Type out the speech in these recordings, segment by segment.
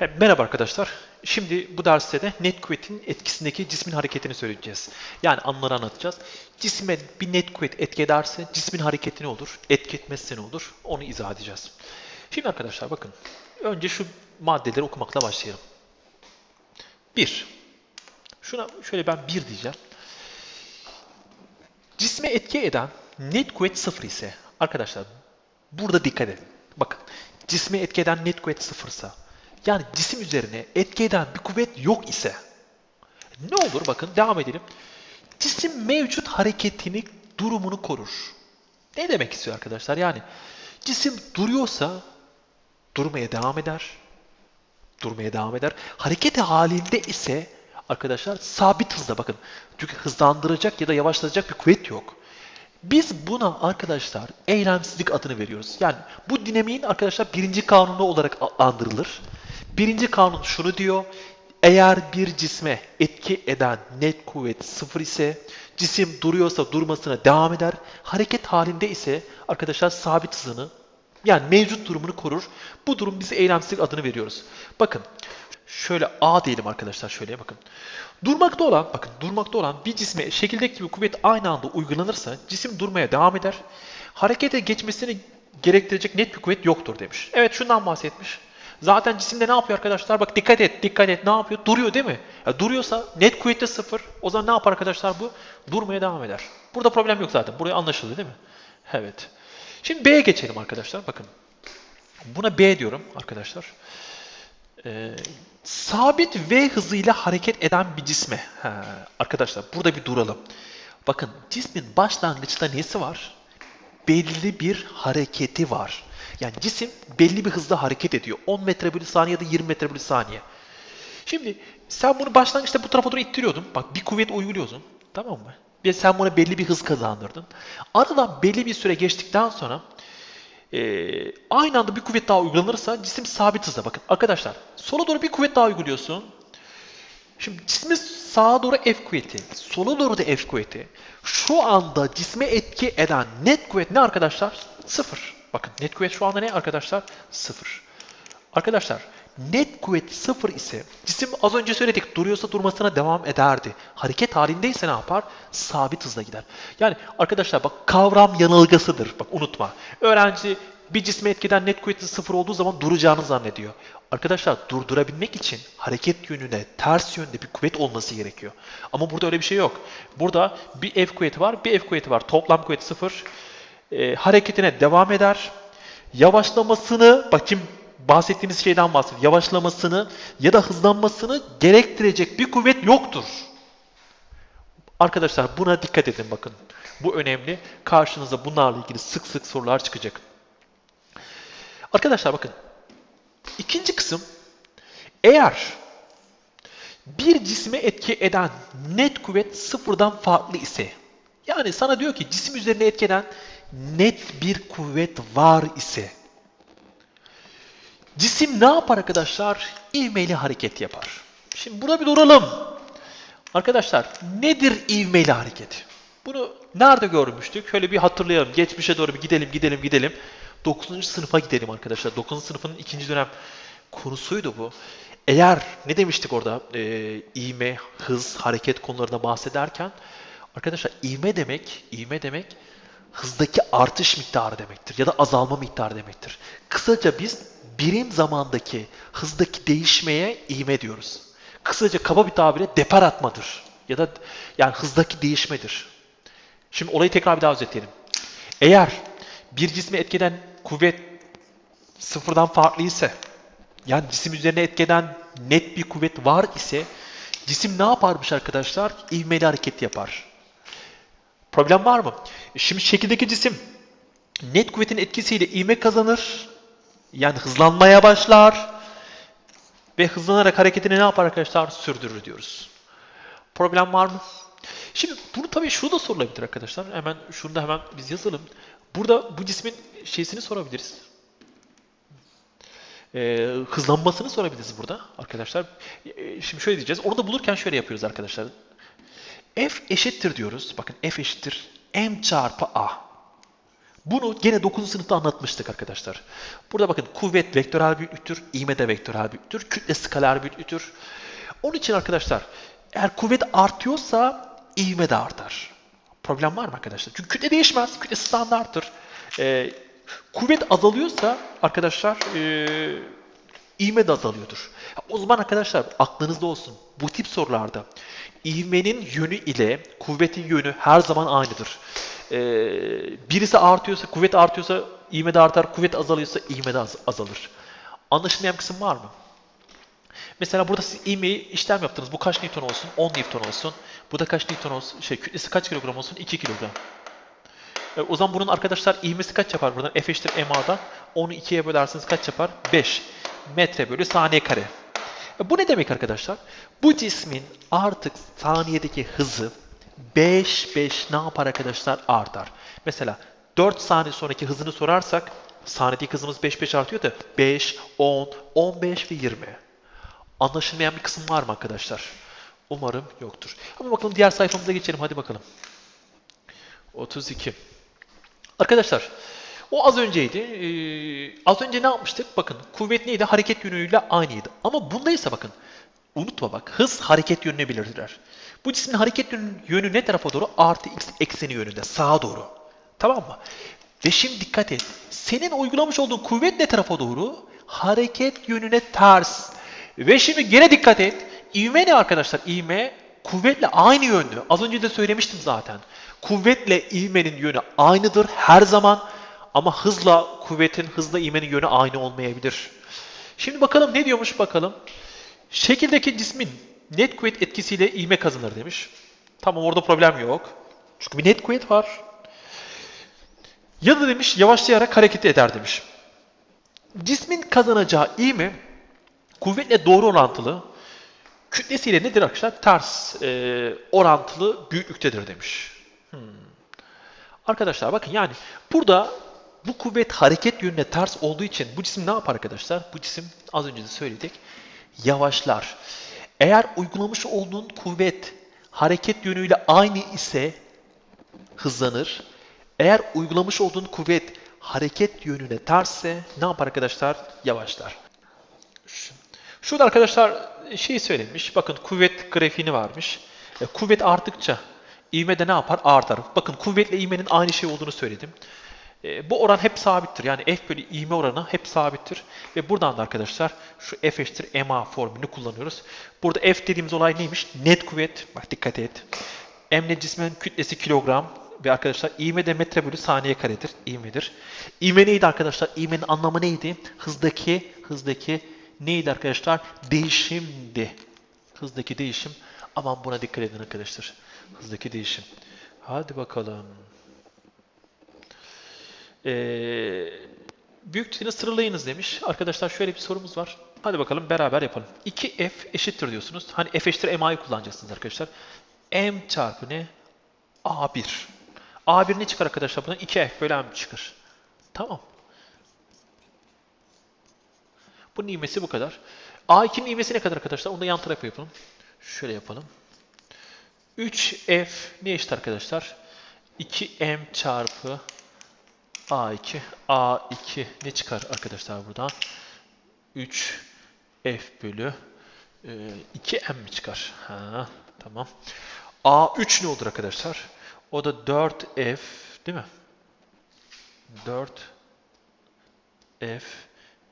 Merhaba arkadaşlar. Şimdi bu derste de net kuvvetin etkisindeki cismin hareketini söyleyeceğiz. Yani anları anlatacağız. Cisme bir net kuvvet etki ederse cismin hareketi ne olur? Etki etmezse ne olur? Onu izah edeceğiz. Şimdi arkadaşlar bakın. Önce şu maddeleri okumakla başlayalım. 1. Şuna şöyle ben 1 diyeceğim. Cisme etki eden net kuvvet sıfır ise arkadaşlar burada dikkat edin. Bakın cisme etki eden net kuvvet sıfırsa yani cisim üzerine etki eden bir kuvvet yok ise ne olur bakın devam edelim. Cisim mevcut hareketini durumunu korur. Ne demek istiyor arkadaşlar? Yani cisim duruyorsa durmaya devam eder. Durmaya devam eder. Hareket halinde ise arkadaşlar sabit hızda bakın. Çünkü hızlandıracak ya da yavaşlatacak bir kuvvet yok. Biz buna arkadaşlar eylemsizlik adını veriyoruz. Yani bu dinamiğin arkadaşlar birinci kanunu olarak adlandırılır. Birinci kanun şunu diyor. Eğer bir cisme etki eden net kuvvet sıfır ise cisim duruyorsa durmasına devam eder. Hareket halinde ise arkadaşlar sabit hızını yani mevcut durumunu korur. Bu durum bize eylemsizlik adını veriyoruz. Bakın şöyle A diyelim arkadaşlar şöyle bakın. Durmakta olan bakın durmakta olan bir cisme şekildeki bir kuvvet aynı anda uygulanırsa cisim durmaya devam eder. Harekete geçmesini gerektirecek net bir kuvvet yoktur demiş. Evet şundan bahsetmiş. Zaten cisimde ne yapıyor arkadaşlar? Bak dikkat et, dikkat et. Ne yapıyor? Duruyor değil mi? Ya duruyorsa net kuvvette sıfır. O zaman ne yapar arkadaşlar bu? Durmaya devam eder. Burada problem yok zaten. Buraya anlaşıldı değil mi? Evet. Şimdi B'ye geçelim arkadaşlar. Bakın. Buna B diyorum arkadaşlar. Ee, sabit V hızıyla hareket eden bir cisme. Ha, arkadaşlar burada bir duralım. Bakın cismin başlangıçta nesi var? Belli bir hareketi var. Yani cisim belli bir hızda hareket ediyor. 10 metre bölü saniye ya da 20 metre bölü saniye. Şimdi sen bunu başlangıçta bu tarafa doğru ittiriyordun. Bak bir kuvvet uyguluyorsun. Tamam mı? Ve sen buna belli bir hız kazandırdın. Aradan belli bir süre geçtikten sonra e, aynı anda bir kuvvet daha uygulanırsa cisim sabit hızda. Bakın arkadaşlar sola doğru bir kuvvet daha uyguluyorsun. Şimdi cisme sağa doğru F kuvveti, sola doğru da F kuvveti. Şu anda cisme etki eden net kuvvet ne arkadaşlar? Sıfır. Bakın net kuvvet şu anda ne arkadaşlar? Sıfır. Arkadaşlar net kuvvet sıfır ise cisim az önce söyledik duruyorsa durmasına devam ederdi. Hareket halindeyse ne yapar? Sabit hızla gider. Yani arkadaşlar bak kavram yanılgısıdır. Bak unutma. Öğrenci bir cisme etkiden net kuvveti sıfır olduğu zaman duracağını zannediyor. Arkadaşlar durdurabilmek için hareket yönüne ters yönde bir kuvvet olması gerekiyor. Ama burada öyle bir şey yok. Burada bir F kuvveti var, bir F kuvveti var. Toplam kuvvet sıfır. E, hareketine devam eder. Yavaşlamasını, bak bahsettiğimiz şeyden bahsediyor. Yavaşlamasını ya da hızlanmasını gerektirecek bir kuvvet yoktur. Arkadaşlar buna dikkat edin bakın. Bu önemli. Karşınıza bunlarla ilgili sık sık sorular çıkacak. Arkadaşlar bakın. İkinci kısım eğer bir cisme etki eden net kuvvet sıfırdan farklı ise yani sana diyor ki cisim üzerine etki eden net bir kuvvet var ise cisim ne yapar arkadaşlar? İvmeli hareket yapar. Şimdi burada bir duralım. Arkadaşlar nedir ivmeli hareket? Bunu nerede görmüştük? Şöyle bir hatırlayalım. Geçmişe doğru bir gidelim, gidelim, gidelim. 9. sınıfa gidelim arkadaşlar. 9. sınıfın ikinci dönem konusuydu bu. Eğer ne demiştik orada e, ivme, hız, hareket konularında bahsederken arkadaşlar ivme demek, ivme demek hızdaki artış miktarı demektir ya da azalma miktarı demektir. Kısaca biz birim zamandaki hızdaki değişmeye ivme diyoruz. Kısaca kaba bir tabire depar atmadır ya da yani hızdaki değişmedir. Şimdi olayı tekrar bir daha özetleyelim. Eğer bir cismi etkeden kuvvet sıfırdan farklı ise yani cisim üzerine etkeden net bir kuvvet var ise cisim ne yaparmış arkadaşlar? İvmeli hareket yapar. Problem var mı? Şimdi şekildeki cisim net kuvvetin etkisiyle ivme kazanır. Yani hızlanmaya başlar. Ve hızlanarak hareketini ne yapar arkadaşlar? Sürdürür diyoruz. Problem var mı? Şimdi bunu tabii şunu da sorulabilir arkadaşlar. Hemen şunu da hemen biz yazalım. Burada bu cismin şeysini sorabiliriz. Ee, hızlanmasını sorabiliriz burada arkadaşlar. Ee, şimdi şöyle diyeceğiz. Onu da bulurken şöyle yapıyoruz arkadaşlar. F eşittir diyoruz. Bakın F eşittir M çarpı A. Bunu gene 9. sınıfta anlatmıştık arkadaşlar. Burada bakın kuvvet vektörel büyüklüktür, ivme de vektörel büyüklüktür, kütle skaler büyüklüktür. Onun için arkadaşlar eğer kuvvet artıyorsa ivme de artar. Problem var mı arkadaşlar? Çünkü kütle değişmez, kütle standarttır. Ee, kuvvet azalıyorsa arkadaşlar ee, ivme de azalıyordur. O zaman arkadaşlar aklınızda olsun. Bu tip sorularda ivmenin yönü ile kuvvetin yönü her zaman aynıdır. Ee, birisi artıyorsa, kuvvet artıyorsa ivme de artar, kuvvet azalıyorsa ivme de az- azalır. Anlaşılmayan kısım var mı? Mesela burada siz ivmeyi işlem yaptınız. Bu kaç Newton olsun? 10 Newton olsun. Bu da kaç Newton olsun? Şey, kütlesi kaç kilogram olsun? 2 kilogram. E, o zaman bunun arkadaşlar ivmesi kaç yapar buradan? F eşittir MA'dan. 10'u 2'ye bölerseniz kaç yapar? 5 metre bölü saniye kare. E, bu ne demek arkadaşlar? Bu cismin artık saniyedeki hızı 5 5 ne yapar arkadaşlar? Artar. Mesela 4 saniye sonraki hızını sorarsak saniyedeki hızımız 5 5 artıyor da 5, 10, 15 ve 20. Anlaşılmayan bir kısım var mı arkadaşlar? Umarım yoktur. Ama bakalım diğer sayfamıza geçelim. Hadi bakalım. 32. Arkadaşlar o az önceydi. Ee, az önce ne yapmıştık? Bakın kuvvet neydi? Hareket yönüyle aynıydı. Ama bunda ise bakın unutma bak hız hareket yönüne belirtiler. Bu cismin hareket yönü, yönü ne tarafa doğru? Artı x ekseni yönünde sağa doğru. Tamam mı? Ve şimdi dikkat et. Senin uygulamış olduğun kuvvet ne tarafa doğru? Hareket yönüne ters. Ve şimdi gene dikkat et. İvme ne arkadaşlar? İvme kuvvetle aynı yönlü. Az önce de söylemiştim zaten. Kuvvetle ivmenin yönü aynıdır her zaman. Ama hızla kuvvetin, hızla ivmenin yönü aynı olmayabilir. Şimdi bakalım ne diyormuş bakalım. Şekildeki cismin net kuvvet etkisiyle ivme kazanır demiş. Tamam orada problem yok. Çünkü bir net kuvvet var. Ya da demiş yavaşlayarak hareket eder demiş. Cismin kazanacağı ivme kuvvetle doğru orantılı. Kütlesiyle nedir arkadaşlar? Ters e, orantılı büyüklüktedir demiş. Hmm. Arkadaşlar bakın yani burada bu kuvvet hareket yönüne ters olduğu için bu cisim ne yapar arkadaşlar? Bu cisim az önce de söyledik. Yavaşlar. Eğer uygulamış olduğun kuvvet hareket yönüyle aynı ise hızlanır. Eğer uygulamış olduğun kuvvet hareket yönüne tersse ne yapar arkadaşlar? Yavaşlar. Şu- Şurada arkadaşlar şey söylemiş. Bakın kuvvet grafiğini varmış. E, kuvvet arttıkça ivme de ne yapar? Artar. Bakın kuvvetle ivmenin aynı şey olduğunu söyledim. E, bu oran hep sabittir. Yani F bölü ivme oranı hep sabittir. Ve buradan da arkadaşlar şu F eşittir MA formülünü kullanıyoruz. Burada F dediğimiz olay neymiş? Net kuvvet. Bak dikkat et. M ne cismin kütlesi kilogram. Ve arkadaşlar ivme de metre bölü saniye karedir. İvmedir. İvme neydi arkadaşlar? İvmenin anlamı neydi? Hızdaki, hızdaki neydi arkadaşlar? Değişimdi. Hızdaki değişim. Aman buna dikkat edin arkadaşlar. Hızdaki değişim. Hadi bakalım. Ee, büyüklüğünü sıralayınız demiş. Arkadaşlar şöyle bir sorumuz var. Hadi bakalım beraber yapalım. 2f eşittir diyorsunuz. Hani f eşittir ma'yı kullanacaksınız arkadaşlar. m çarpı ne? a1. a1 ne çıkar arkadaşlar? Buradan 2f bölü m çıkar. Tamam. Bunun ivmesi bu kadar. A2'nin ivmesi ne kadar arkadaşlar? Onu da yan tarafa yapalım. Şöyle yapalım. 3F ne eşit arkadaşlar? 2M çarpı A2. A2 ne çıkar arkadaşlar buradan? 3F bölü e, 2M mi çıkar? Ha, tamam. A3 ne olur arkadaşlar? O da 4F değil mi? 4F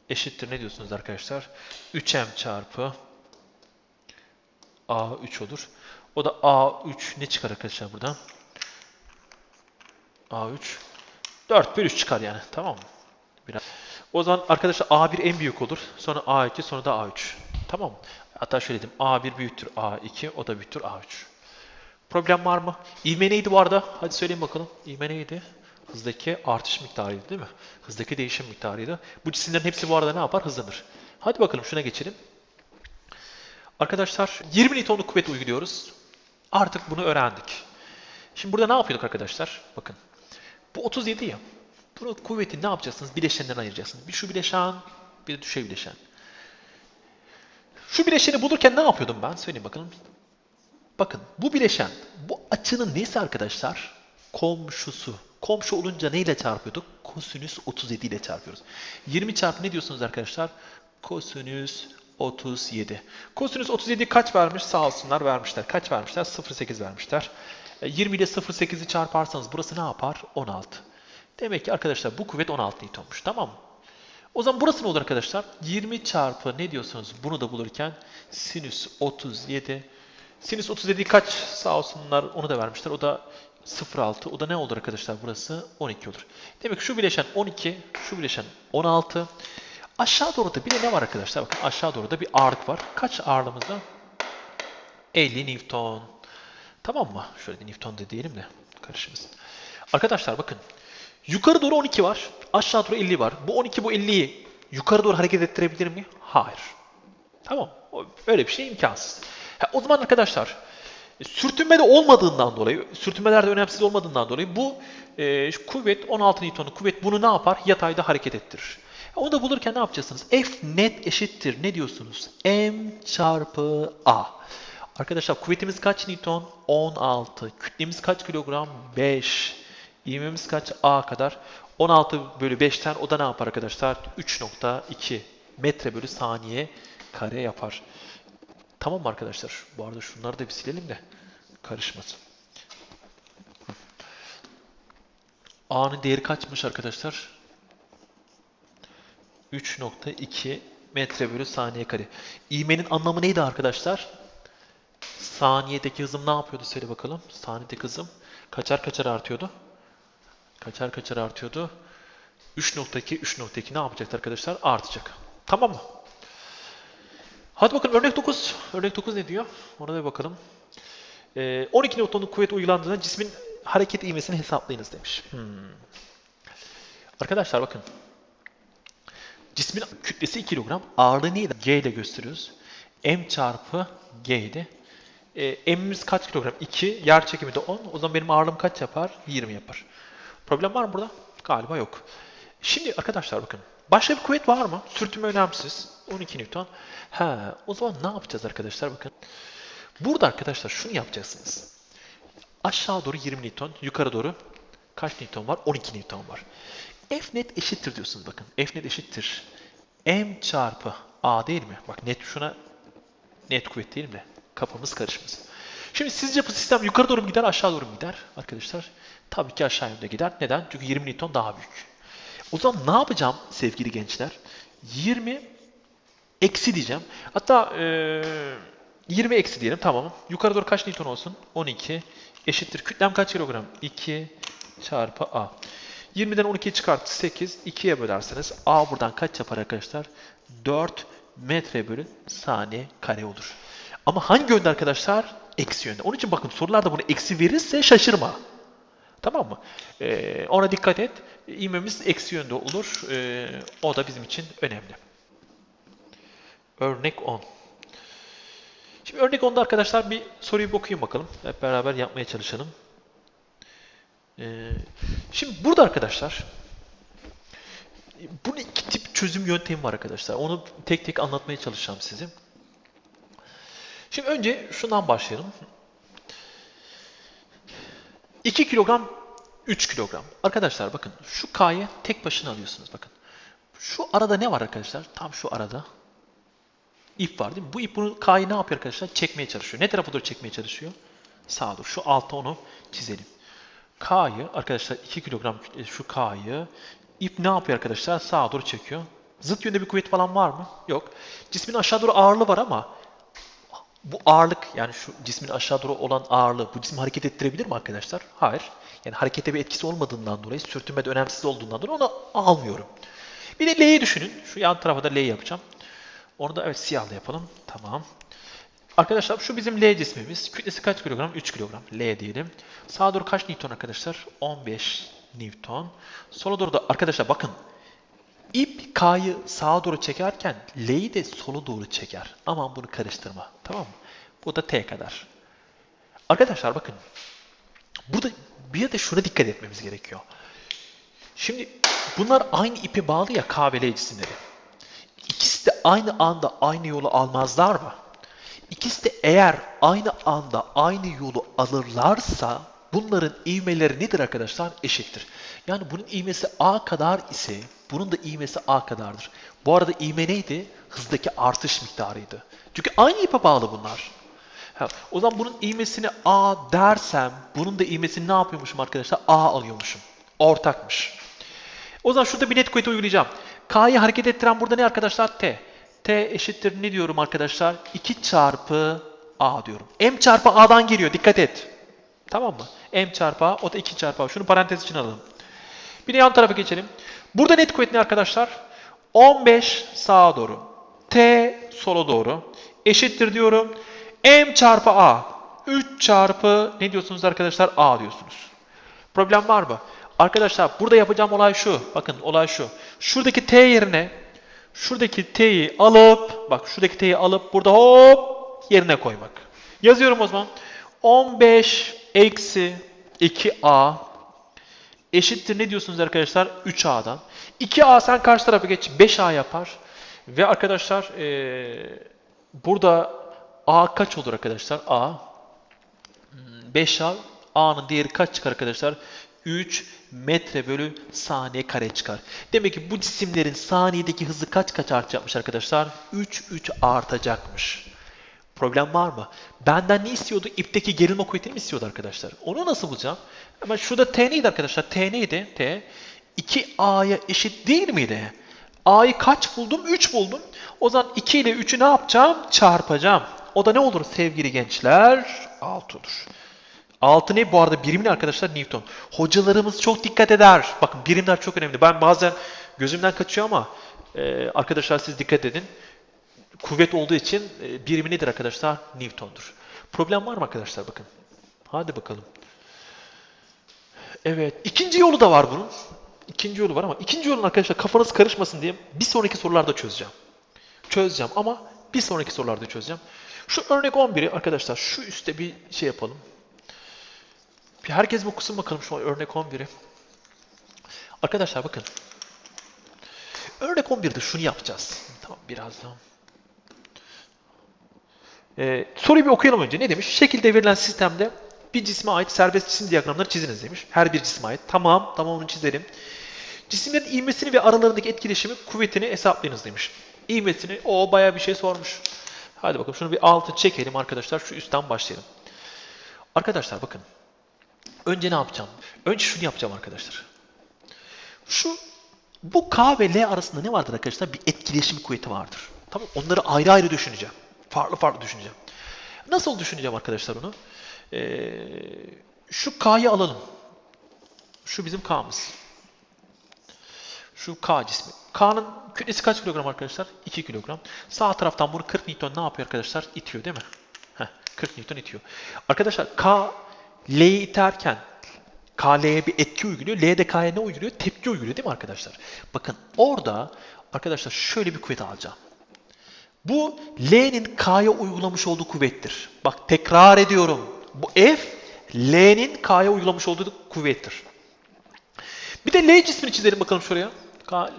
eşittir ne diyorsunuz arkadaşlar? 3m çarpı a3 olur. O da a3 ne çıkar arkadaşlar buradan? a3 4 bölü 3 çıkar yani. Tamam mı? Biraz. O zaman arkadaşlar a1 en büyük olur. Sonra a2 sonra da a3. Tamam mı? Hatta şöyle diyeyim. a1 büyüktür a2 o da büyüktür a3. Problem var mı? İvme neydi bu arada? Hadi söyleyin bakalım. İvme neydi? Hızdaki artış miktarıydı değil mi? Hızdaki değişim miktarıydı. Bu cisimlerin hepsi bu arada ne yapar? Hızlanır. Hadi bakalım şuna geçelim. Arkadaşlar 20 Newton'luk kuvvet uyguluyoruz. Artık bunu öğrendik. Şimdi burada ne yapıyorduk arkadaşlar? Bakın. Bu 37 ya. Bunu kuvveti ne yapacaksınız? Bileşenlerden ayıracaksınız. Bir şu bileşen, bir de düşey bileşen. Şu bileşeni bulurken ne yapıyordum ben? Söyleyeyim bakalım. Bakın bu bileşen, bu açının nesi arkadaşlar? Komşusu. Komşu olunca neyle çarpıyorduk? Kosinüs 37 ile çarpıyoruz. 20 çarpı ne diyorsunuz arkadaşlar? Kosinüs 37. Kosinüs 37 kaç vermiş? Sağ olsunlar vermişler. Kaç vermişler? 0,8 vermişler. E, 20 ile 0,8'i çarparsanız burası ne yapar? 16. Demek ki arkadaşlar bu kuvvet 16 Newton'muş. Tamam mı? O zaman burası ne olur arkadaşlar? 20 çarpı ne diyorsunuz bunu da bulurken sinüs 37. Sinüs 37 kaç sağ olsunlar onu da vermişler. O da 0,6. O da ne olur arkadaşlar burası? 12 olur. Demek ki şu bileşen 12, şu bileşen 16. Aşağı doğru da bir de ne var arkadaşlar? Bakın aşağı doğru da bir ağırlık var. Kaç ağırlığımızda? 50 Newton. Tamam mı? Şöyle bir Newton da diyelim de karışmasın. Arkadaşlar bakın. Yukarı doğru 12 var. Aşağı doğru 50 var. Bu 12 bu 50'yi yukarı doğru hareket ettirebilir mi? Hayır. Tamam. Öyle bir şey imkansız. Ha, o zaman arkadaşlar sürtünme de olmadığından dolayı, sürtünmeler de önemsiz olmadığından dolayı bu e, kuvvet 16 Newton'un kuvvet bunu ne yapar? Yatayda hareket ettirir. Onu da bulurken ne yapacaksınız? F net eşittir. Ne diyorsunuz? M çarpı A. Arkadaşlar kuvvetimiz kaç Newton? 16. Kütlemiz kaç kilogram? 5. İvmemiz kaç? A kadar. 16 bölü 5'ten o da ne yapar arkadaşlar? 3.2 metre bölü saniye kare yapar. Tamam mı arkadaşlar? Bu arada şunları da bir silelim de karışmasın. A'nın değeri kaçmış arkadaşlar? 3.2 metre bölü saniye kare. İğmenin anlamı neydi arkadaşlar? Saniyedeki hızım ne yapıyordu söyle bakalım. Saniyedeki hızım kaçar kaçar artıyordu? Kaçar kaçar artıyordu? 3.2 3.2 ne yapacaktı arkadaşlar? Artacak. Tamam mı? Hadi bakalım örnek 9. Örnek 9 ne diyor? Ona da bakalım. Ee, 12 Newton'luk kuvvet uygulandığında cismin hareket ivmesini hesaplayınız demiş. Hmm. Arkadaşlar bakın. Cismin kütlesi 2 kilogram. Ağırlığı neydi? G ile gösteriyoruz. M çarpı G. E, M'imiz kaç kilogram? 2. Yer çekimi de 10. O zaman benim ağırlığım kaç yapar? 20 yapar. Problem var mı burada? Galiba yok. Şimdi arkadaşlar bakın. Başka bir kuvvet var mı? Sürtünme önemsiz. 12 Newton. Ha, o zaman ne yapacağız arkadaşlar? Bakın. Burada arkadaşlar şunu yapacaksınız. Aşağı doğru 20 Newton, yukarı doğru kaç Newton var? 12 Newton var. F net eşittir diyorsunuz bakın. F net eşittir. M çarpı A değil mi? Bak net şuna net kuvvet değil mi? Kafamız karışmasın. Şimdi sizce bu sistem yukarı doğru mu gider, aşağı doğru mu gider arkadaşlar? Tabii ki aşağı yönde gider. Neden? Çünkü 20 Newton daha büyük. O zaman ne yapacağım sevgili gençler? 20 eksi diyeceğim. Hatta eee 20 eksi diyelim tamam. Yukarı doğru kaç Newton olsun? 12 eşittir. Kütlem kaç kilogram? 2 çarpı A. 20'den 12'yi çıkart 8. 2'ye bölerseniz A buradan kaç yapar arkadaşlar? 4 metre bölü saniye kare olur. Ama hangi yönde arkadaşlar? Eksi yönde. Onun için bakın sorularda bunu eksi verirse şaşırma. Tamam mı? Ee, ona dikkat et. İğmemiz eksi yönde olur. Ee, o da bizim için önemli. Örnek 10. Şimdi örnek 10'da arkadaşlar bir soruyu bir okuyun bakalım. Hep beraber yapmaya çalışalım. Ee, şimdi burada arkadaşlar bunun iki tip çözüm yöntemi var arkadaşlar. Onu tek tek anlatmaya çalışacağım size. Şimdi önce şundan başlayalım. 2 kilogram 3 kilogram. Arkadaşlar bakın şu K'yı tek başına alıyorsunuz bakın. Şu arada ne var arkadaşlar? Tam şu arada ip var değil mi? Bu ip bunu K'yı ne yapıyor arkadaşlar? Çekmeye çalışıyor. Ne tarafa doğru çekmeye çalışıyor? Sağa doğru. Şu altta onu çizelim. K'yı arkadaşlar 2 kilogram kütle- şu K'yı ip ne yapıyor arkadaşlar? Sağa doğru çekiyor. Zıt yönde bir kuvvet falan var mı? Yok. Cismin aşağı doğru ağırlığı var ama bu ağırlık yani şu cismin aşağı doğru olan ağırlığı bu cismi hareket ettirebilir mi arkadaşlar? Hayır. Yani harekete bir etkisi olmadığından dolayı, sürtünme de önemsiz olduğundan dolayı onu almıyorum. Bir de L'yi düşünün. Şu yan tarafa da L yapacağım. Onu da evet siyahla yapalım. Tamam. Arkadaşlar şu bizim L cismimiz. Kütlesi kaç kilogram? 3 kilogram. L diyelim. Sağa doğru kaç Newton arkadaşlar? 15 Newton. Sola doğru da arkadaşlar bakın. İp K'yı sağa doğru çekerken L'yi de sola doğru çeker. Aman bunu karıştırma. Tamam mı? Bu da T kadar. Arkadaşlar bakın. Burada bir de şuna dikkat etmemiz gerekiyor. Şimdi bunlar aynı ipe bağlı ya K ve L cisimleri. İkisi de aynı anda aynı yolu almazlar mı? İkisi de eğer aynı anda aynı yolu alırlarsa bunların ivmeleri nedir arkadaşlar? Eşittir. Yani bunun ivmesi A kadar ise bunun da ivmesi A kadardır. Bu arada ivme neydi? Hızdaki artış miktarıydı. Çünkü aynı ipe bağlı bunlar. Ha, o zaman bunun ivmesini A dersem bunun da ivmesini ne yapıyormuşum arkadaşlar? A alıyormuşum. Ortakmış. O zaman şurada bir net kuvveti uygulayacağım. K'yı hareket ettiren burada ne arkadaşlar? T. T eşittir ne diyorum arkadaşlar? 2 çarpı A diyorum. M çarpı A'dan geliyor. Dikkat et. Tamam mı? M çarpı A. O da 2 çarpı A. Şunu parantez için alalım. Bir de yan tarafa geçelim. Burada net kuvvet ne arkadaşlar? 15 sağa doğru. T sola doğru. Eşittir diyorum. M çarpı A. 3 çarpı ne diyorsunuz arkadaşlar? A diyorsunuz. Problem var mı? Arkadaşlar burada yapacağım olay şu. Bakın olay şu. Şuradaki T yerine şuradaki T'yi alıp bak şuradaki T'yi alıp burada hop yerine koymak. Yazıyorum o zaman. 15 eksi 2A eşittir ne diyorsunuz arkadaşlar? 3A'dan. 2A sen karşı tarafa geç 5A yapar. Ve arkadaşlar eee, burada A kaç olur arkadaşlar? A 5A A'nın değeri kaç çıkar arkadaşlar? 3 metre bölü saniye kare çıkar. Demek ki bu cisimlerin saniyedeki hızı kaç kaç artacakmış arkadaşlar? 3 3 artacakmış. Problem var mı? Benden ne istiyordu? İpteki gerilme kuvvetini mi istiyordu arkadaşlar? Onu nasıl bulacağım? Hemen şurada T neydi arkadaşlar? T neydi? T 2A'ya eşit değil miydi? A'yı kaç buldum? 3 buldum. O zaman 2 ile 3'ü ne yapacağım? Çarpacağım. O da ne olur sevgili gençler? 6 olur. 6 ne bu arada birim ne arkadaşlar? Newton. Hocalarımız çok dikkat eder. Bakın birimler çok önemli. Ben bazen gözümden kaçıyor ama e, arkadaşlar siz dikkat edin. Kuvvet olduğu için e, birimi nedir arkadaşlar? Newton'dur. Problem var mı arkadaşlar? Bakın. Hadi bakalım. Evet. ikinci yolu da var bunun. İkinci yolu var ama ikinci yolun arkadaşlar kafanız karışmasın diye bir sonraki sorularda çözeceğim. Çözeceğim ama bir sonraki sorularda çözeceğim. Şu örnek 11'i arkadaşlar şu üstte bir şey yapalım. Bir herkes bir okusun bakalım şu örnek 11'i. Arkadaşlar bakın. Örnek 11'de şunu yapacağız. Tamam birazdan. Ee, soruyu bir okuyalım önce. Ne demiş? Şekilde verilen sistemde bir cisme ait serbest cisim diyagramları çiziniz demiş. Her bir cisme ait. Tamam, tamam onu çizelim. Cisimlerin ivmesini ve aralarındaki etkileşimi, kuvvetini hesaplayınız demiş. İvmesini, o bayağı bir şey sormuş. Hadi bakalım şunu bir altı çekelim arkadaşlar. Şu üstten başlayalım. Arkadaşlar bakın. Önce ne yapacağım? Önce şunu yapacağım arkadaşlar. Şu bu K ve L arasında ne vardır arkadaşlar? Bir etkileşim kuvveti vardır. Tamam Onları ayrı ayrı düşüneceğim. Farklı farklı düşüneceğim. Nasıl düşüneceğim arkadaşlar onu? Ee, şu K'yı alalım. Şu bizim K'mız. Şu K cismi. K'nın kütlesi kaç kilogram arkadaşlar? 2 kilogram. Sağ taraftan bunu 40 Newton ne yapıyor arkadaşlar? İtiyor değil mi? Heh, 40 Newton itiyor. Arkadaşlar K L'yi iterken K L'ye bir etki uyguluyor. L de K'ya ne uyguluyor? Tepki uyguluyor değil mi arkadaşlar? Bakın orada arkadaşlar şöyle bir kuvvet alacağım. Bu L'nin K'ya uygulamış olduğu kuvvettir. Bak tekrar ediyorum. Bu F L'nin K'ya uygulamış olduğu kuvvettir. Bir de L cismini çizelim bakalım şuraya. K,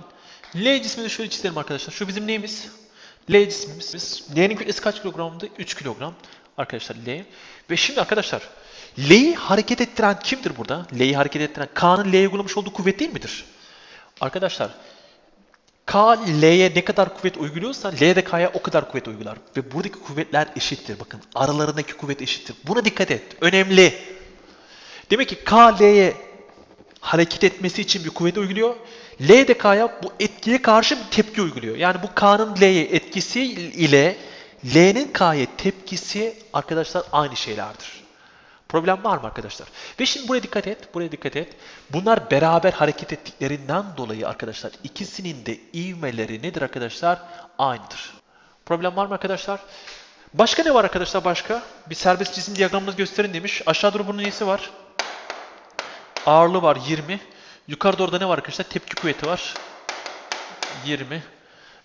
L cismini şöyle çizelim arkadaşlar. Şu bizim neyimiz? L cismimiz. L'nin kütlesi kaç kilogramdı? 3 kilogram. Arkadaşlar L. Ve şimdi arkadaşlar L'yi hareket ettiren kimdir burada? L'yi hareket ettiren K'nın L'ye uygulamış olduğu kuvvet değil midir? Arkadaşlar K L'ye ne kadar kuvvet uyguluyorsa L de K'ya o kadar kuvvet uygular. Ve buradaki kuvvetler eşittir. Bakın aralarındaki kuvvet eşittir. Buna dikkat et. Önemli. Demek ki K L'ye hareket etmesi için bir kuvvet uyguluyor. L de K'ya bu etkiye karşı bir tepki uyguluyor. Yani bu K'nın L'ye etkisi ile L'nin K'ya tepkisi arkadaşlar aynı şeylerdir. Problem var mı arkadaşlar? Ve şimdi buraya dikkat et, buraya dikkat et. Bunlar beraber hareket ettiklerinden dolayı arkadaşlar ikisinin de ivmeleri nedir arkadaşlar? Aynıdır. Problem var mı arkadaşlar? Başka ne var arkadaşlar başka? Bir serbest cisim diyagramını gösterin demiş. Aşağı doğru bunun neyisi var? Ağırlığı var 20. Yukarı doğru da ne var arkadaşlar? Tepki kuvveti var. 20.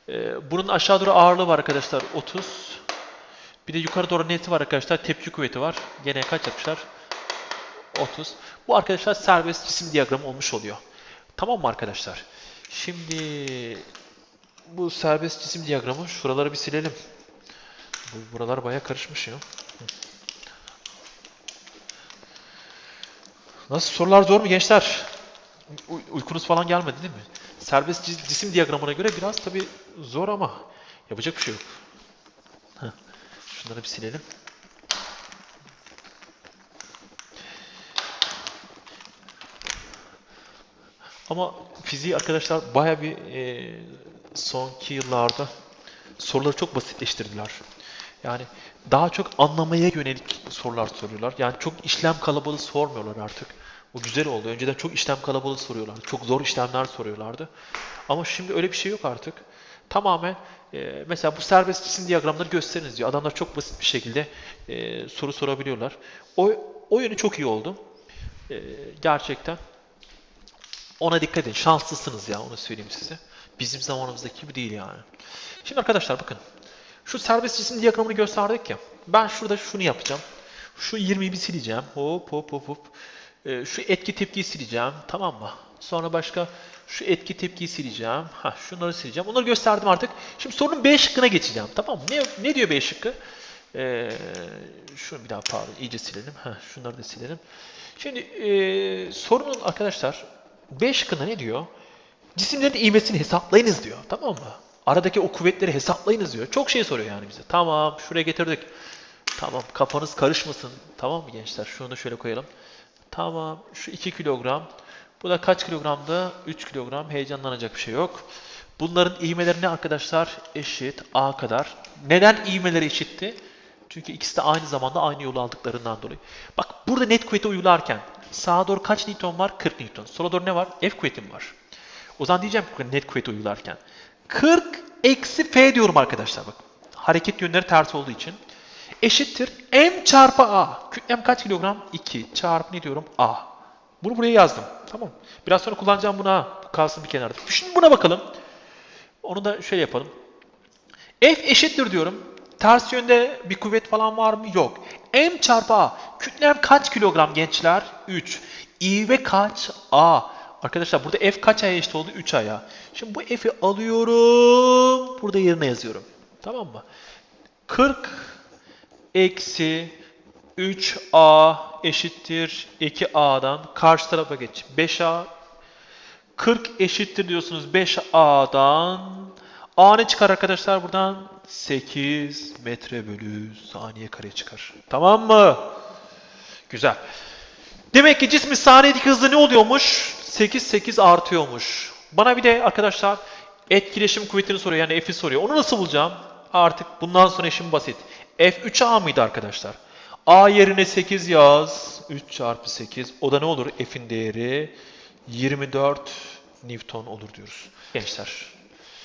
Ee, bunun aşağı doğru ağırlığı var arkadaşlar 30. Bir de yukarı doğru neti var arkadaşlar. Tepki kuvveti var. Gene kaç yapmışlar? 30. Bu arkadaşlar serbest cisim diyagramı olmuş oluyor. Tamam mı arkadaşlar? Şimdi bu serbest cisim diyagramı şuraları bir silelim. Bu buralar baya karışmış ya. Nasıl sorular zor mu gençler? Uy- uykunuz falan gelmedi değil mi? Serbest cis- cisim diyagramına göre biraz tabii zor ama yapacak bir şey yok. Şunları bir silelim. Ama fiziği arkadaşlar baya bir e, sonki yıllarda soruları çok basitleştirdiler. Yani daha çok anlamaya yönelik sorular soruyorlar. Yani çok işlem kalabalığı sormuyorlar artık. Bu güzel oldu. Önceden çok işlem kalabalığı soruyorlardı. Çok zor işlemler soruyorlardı. Ama şimdi öyle bir şey yok artık. Tamamen e, mesela bu serbest cisim diyagramları gösteriniz diyor. Adamlar çok basit bir şekilde e, soru sorabiliyorlar. O, o yönü çok iyi oldu. E, gerçekten. Ona dikkat edin. Şanslısınız ya onu söyleyeyim size. Bizim zamanımızdaki gibi değil yani. Şimdi arkadaşlar bakın. Şu serbest cisim diyagramını gösterdik ya. Ben şurada şunu yapacağım. Şu 20'yi bir sileceğim. Hop hop hop hop. Ee, şu etki tepkiyi sileceğim. Tamam mı? Sonra başka şu etki tepkiyi sileceğim. Ha, şunları sileceğim. Onları gösterdim artık. Şimdi sorunun B şıkkına geçeceğim. Tamam mı? Ne, ne diyor B şıkkı? Ee, şunu bir daha pardon iyice silelim. Ha, şunları da silelim. Şimdi ee, sorunun arkadaşlar B şıkkında ne diyor? Cisimlerin ivmesini hesaplayınız diyor. Tamam mı? Aradaki o kuvvetleri hesaplayınız diyor. Çok şey soruyor yani bize. Tamam şuraya getirdik. Tamam kafanız karışmasın. Tamam mı gençler? Şunu da şöyle koyalım. Tamam şu 2 kilogram. Bu da kaç kilogramdı? 3 kilogram. Heyecanlanacak bir şey yok. Bunların ivmeleri ne arkadaşlar? Eşit. A kadar. Neden ivmeleri eşitti? Çünkü ikisi de aynı zamanda aynı yolu aldıklarından dolayı. Bak burada net kuvveti uygularken sağa doğru kaç Newton var? 40 Newton. Sola doğru ne var? F kuvvetim var. O zaman diyeceğim ki net kuvveti uygularken 40 eksi F diyorum arkadaşlar bak. Hareket yönleri ters olduğu için. Eşittir M çarpı A. Kütlem kaç kilogram? 2 çarpı ne diyorum? A. Bunu buraya yazdım. Tamam? Biraz sonra kullanacağım bunu ha. Bu Kalsın bir kenarda. Şimdi buna bakalım. Onu da şöyle yapalım. F eşittir diyorum. Ters yönde bir kuvvet falan var mı? Yok. M çarpı A. Kütlem kaç kilogram gençler? 3. İve kaç? A. Arkadaşlar burada F kaç aya eşit oldu? 3 aya. Şimdi bu F'i alıyorum. Burada yerine yazıyorum. Tamam mı? 40 eksi 3A eşittir 2A'dan karşı tarafa geç. 5A 40 eşittir diyorsunuz 5A'dan. A ne çıkar arkadaşlar buradan? 8 metre bölü saniye kare çıkar. Tamam mı? Güzel. Demek ki cismin saniyedeki hızı ne oluyormuş? 8 8 artıyormuş. Bana bir de arkadaşlar etkileşim kuvvetini soruyor yani F'i soruyor. Onu nasıl bulacağım? Artık bundan sonra işim basit. F 3A mıydı arkadaşlar? A yerine 8 yaz. 3 çarpı 8. O da ne olur? F'in değeri 24 Newton olur diyoruz. Gençler